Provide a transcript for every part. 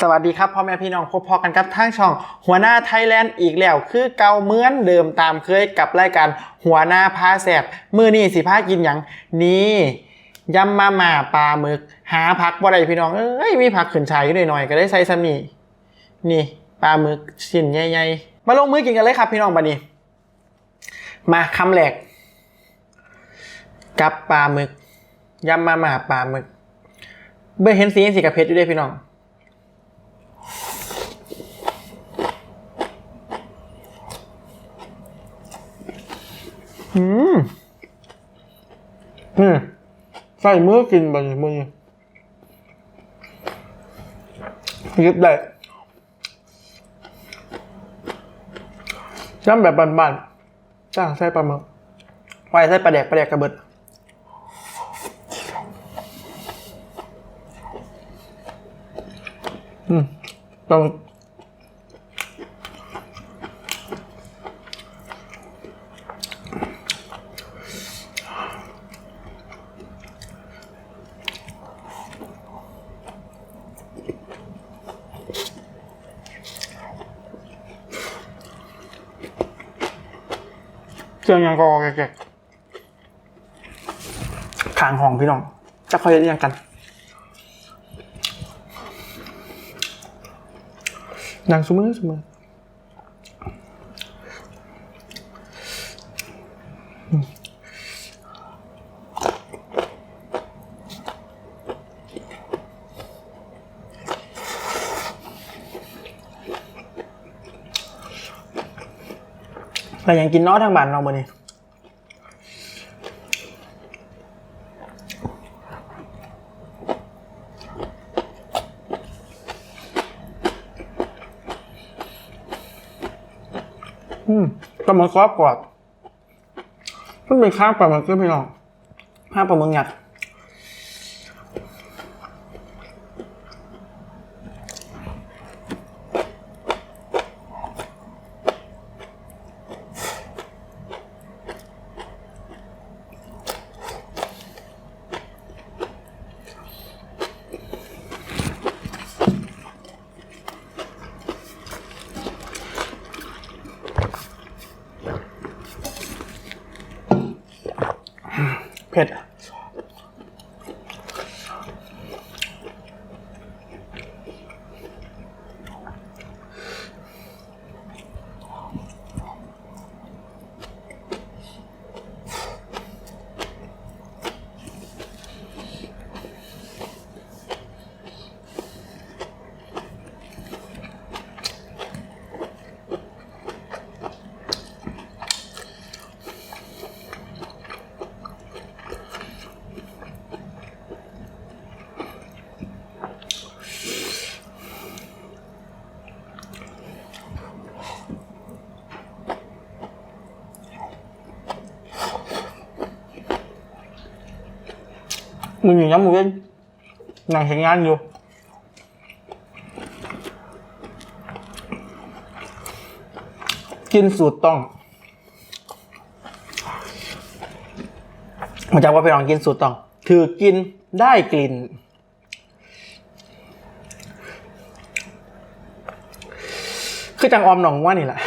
สวัสดีครับพ่อแม่พี่น้องพบพอกันกับทางช่อง หัวหน้าไทยแลนด์อีกแล้ว คือเก่าเหมือนเดิมตามเคยกับรายการหัวหน้าพาแสบมือนี่สิพากินหยังนี่ยำมาม่าปลาหมึก หาผักบ่ได้พี่น้องเอ้ยมีผักขืนชายอยู่หน่อยๆก็ได้ใส่ซ้ำนี่นี่ปลาหมึกชิ้นใหญ่ๆมาลงมือกินกันเลยครับพี่น้องบัดนี้ มาคำแรกกับปลาหมึกยำมาม่าปลาหมึกเบื่อเห็นสีสีกับเพชรอยู่ด้วยพี่น้อง อืมนี่ใส่มือกินไปมือยิบได้ย่ำแบบบานๆจ้างใส่ปลาหมึกไว้ใส่ปลาแดกปลาแดกกระเบิดอืมต้อง สียงยังกอแกะขางห้องพี่น้องจะคอยเรียงกันนางสมือสมือ เรายังกินเน้อทางบ้านเราบ่นี่อืมก็มันกรอบกว่ามันเป็นข้าวปลาหมึกก็พี่น้องข้าวปลาหมึกหยักเผ็ด มึงอยู่ย้ำมือเว้นนั่งเห็นงานอยู่กินสูตรต้องมาจากว่าไปลองกินสูตรต้องถือกินได้กลิ่น คือจังออมหนองว่านี่แหละ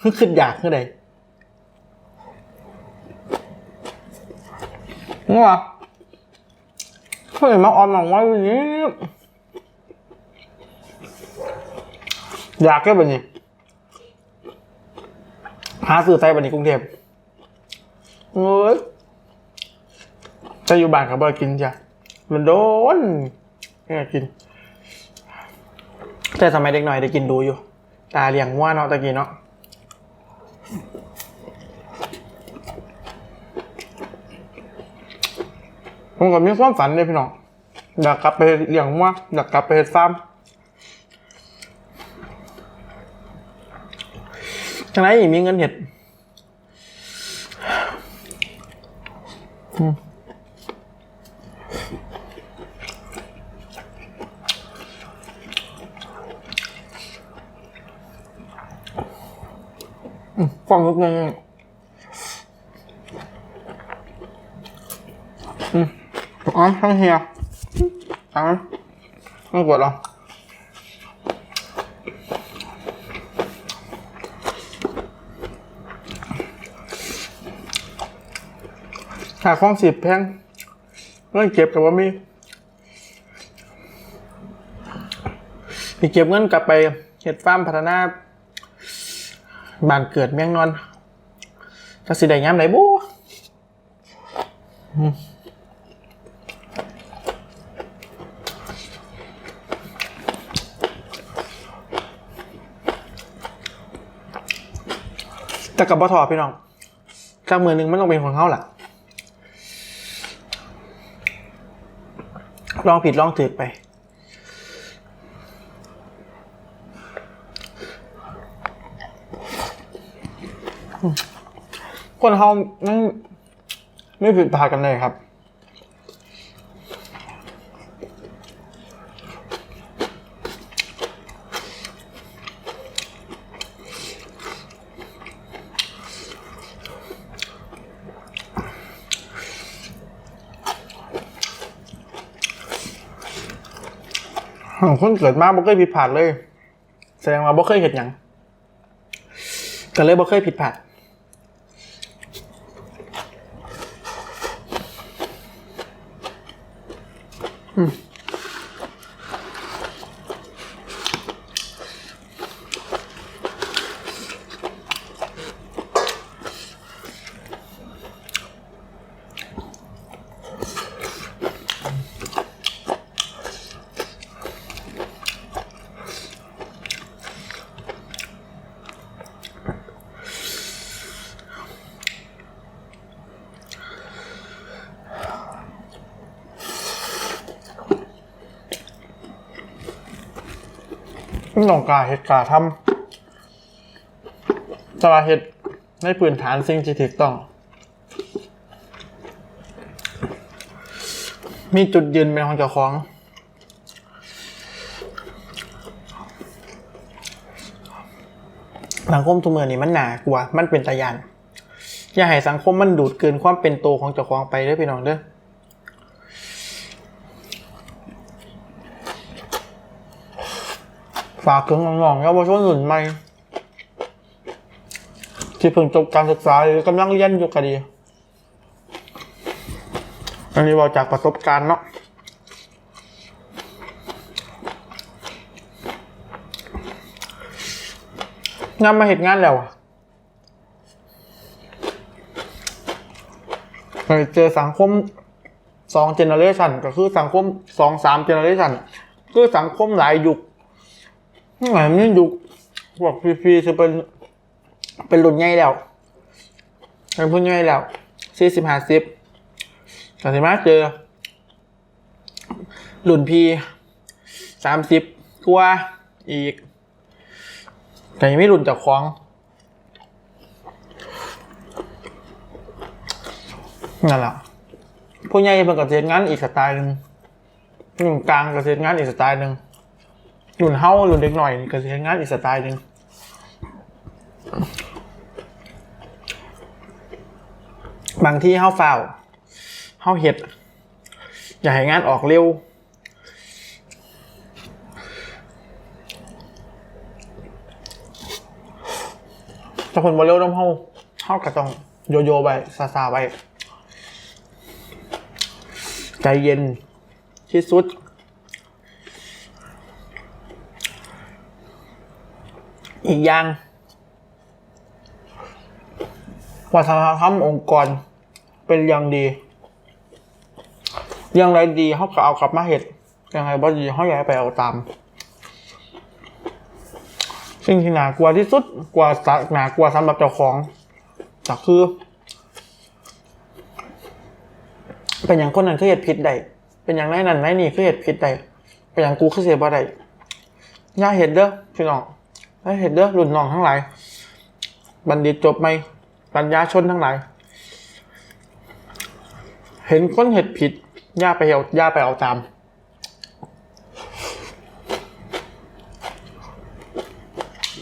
คือขึ้นอยากคือใดงัว เฮ้ยมาออมหนองว่อย่างนี้อยากแค่แบบนี้หาซื้อไซบันนี้กรุงเทพเอ้ยจะอยู่บ้านกับบ่กินจ้ะมันโดนแค่กิน แต่สมัยเด็กหน่อยได้กินดูอยู่ ตาเลี้ยงว่าเนาะตะกี้เนาะ ผมก็มีความฝันเลยพี่น้องอยากกลับไปเลี้ยงว่าอยากกลับไปเฮ็ดฟาร์มจังไรมีเงินเห็ดอืมอืมฟังลึกเล อ๋อช่างเฮียเอไม่กดหรอหาข้องสิบแพงเงินเก็บกับว่ามีมีเก็บเงินกลับไปเห็ดฟาร์มพัฒนาบานเกิดเมียงนอนกระสีได้ย้ำไหนบู๊ แต่กับบ่ถอพี่น้องกามือหนึ่งมันต้องเป็นของเขาแหละลองผิดลองถูกไป คนเขาไม่ไม่ผิดพลาดกันเลยครับ คนเกิดมาบ่เคยผิดพลาดเลย แสดงว่าบ่เคยเห็นอย่างก็เลยบ่เคยผิดพลาด น้องกาเฮ็ดกาทำสลาเฮ็ดในพื้นฐานสิ่งที่ถูกต้อง มีจุดยืนเป็นของเจ้าของสังคมทุกเมื่อนี่มันหนากว่ามันเป็นตะยาน อย่าให้สังคมมันดูดเกินความเป็นโตวของเจ้าของไปเด้อพี่น้องเด้อ ฝากถึงน้องๆเยาวชนรุ่นใหม่ ที่เพิ่งจบการศึกษาหรือกำลังเรียนอยู่ก็ดี อันนี้บอกจากประสบการณ์เนาะงานมาเหตุงานแล้วอะไปเจอสังคมสองเจเนอเรชันก็คือสังคมสองสามเจเนอเรชันคือสังคมหลายยุค หมายมันยุคพวกพีพีจะเป็น เป็นรุ่นใหญ่แล้วเป็นผู้ใหญ่แล้วสี่สิบห้าสิบแต่สิมาเจอรุ่นพีสามสิบกว่าอีก แต่ยังไม่รุ่นจากของนั่นแหละผู้ใหญ่เป็นกับเสียงานอีกสไตล์หนึ่งรุ่นกลางกับเสียงานอีกสไตล์หนึ่ง รุ่นเฮารุ่นเด็กหน่อยนี่ก็สิเฮ็ดงานอีกสไตล์หนึ่งบางที่เฮาฝ้าวเฮาเฮ็ด อยากให้งานออกเร็ว ถ้าคนบ่เร็วน้ำเฮาเฮาก็ต้องโยโย่ไปซาซาไป ใจเย็นที่สุด อีกอย่างวัฒนธรรมองค์กร เป็นอย่างดีอย่างไรดีเขาก็เอากลับมาเห็ดอย่างไรบ่ดีเขาอยากไปเอาตามสิ่งที่หนากลัวที่สุดกว่าสหนากลัวสำหรับเจ้าของก็คือ เป็นอย่างคนนั้นคือเหตุผิดใดเป็นอย่างไรนั้นไรนี่คือเหตุผิดใดเป็นอย่างกูคือเสียบ่ใดอย่าเห็นเด้อพี่น้อง ให้เห็นเด้อรุ่นน้องทั้งหลายบัณฑิตจบไหมปัญญาชนทั้งหลาย เห็นคนเห็ดผิดย่าไปเอาย่าไปเอาตาม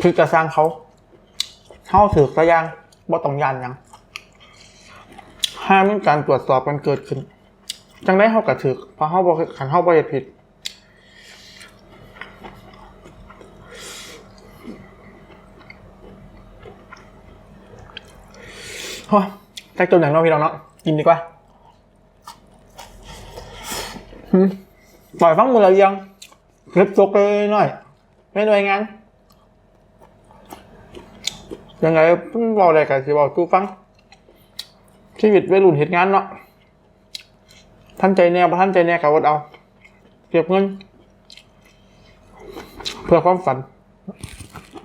คือกระสร้างเขาเข้าถือกระยางบ่ต้องยานยังห้ามการตรวจสอบกันเกิดขึ้น จังได้เข้ากระถือพราเข้าบ่ขันเข้าบ่เฮ็ดผิด โอ้แจ็คจนอย่างน้อพี่น้องเนาะกินดีกว่าปล่อยฟังมือเรายังคลิปตกเลยหน่อย ไม่หน่วยงานยังไงพุ่งบอาได้กับที่บอกกูฟัง ชีวิตไม่หลุดนเหตุงานเนาะท่านใจแน่ประท่านใจแน่กับวดเอาเก็บเงิน เพื่อความฝัน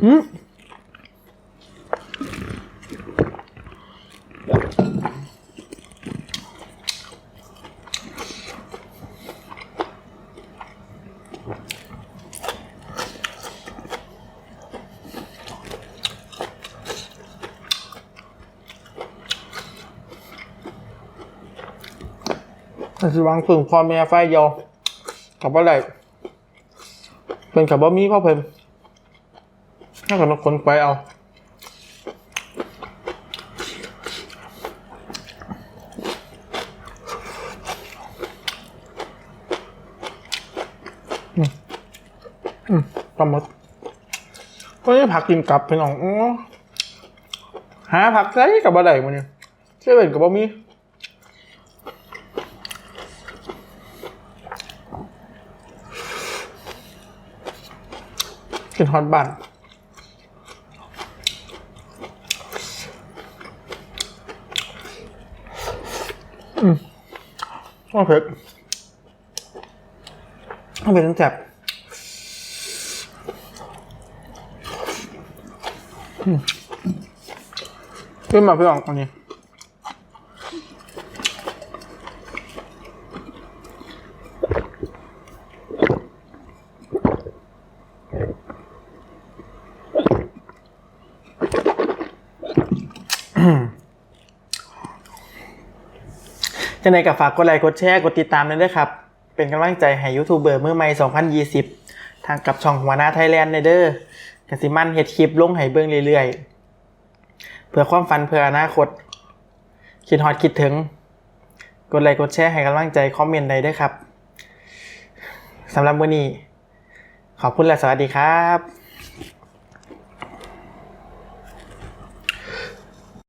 อืม สิวางฝึงพ่อแม่ไฟเดียอกับว่าไรเป็นกับบ่มีพ่อเพิ่มถ้ากับมาคนไปเอาอืมอืมปลาหมดก็ได้ผักกินกลับไปน้องอ๋อหาผักใส่กับบ่ได้มันเนี่ยเชื่อเป็นกับบ่มี กินฮอตบันอืมโอเคเอาไปตั้งแจบขึ้นมาเพื่อนอันนี้ จังไดกับฝากกดไลค์กดแชร์กดติดตามด้วยนะครับ เป็นกำลังใจให้ยูทูบเบอร์มือใหม่ 2020 ทางกับช่องหัวหน้าไทยแลนด์ในเด้อกสิมันเฮ็ดคลิปลงให้เบิ่งเรื่อยๆ เพื่อความฝันเพื่ออนาคต คิดฮอดคิดถึง กดไลค์กดแชร์ให้กำลังใจคอมเมนต์ใดด้วยครับสำหรับมื้อนี้ ขอบคุณและสวัสดีครับ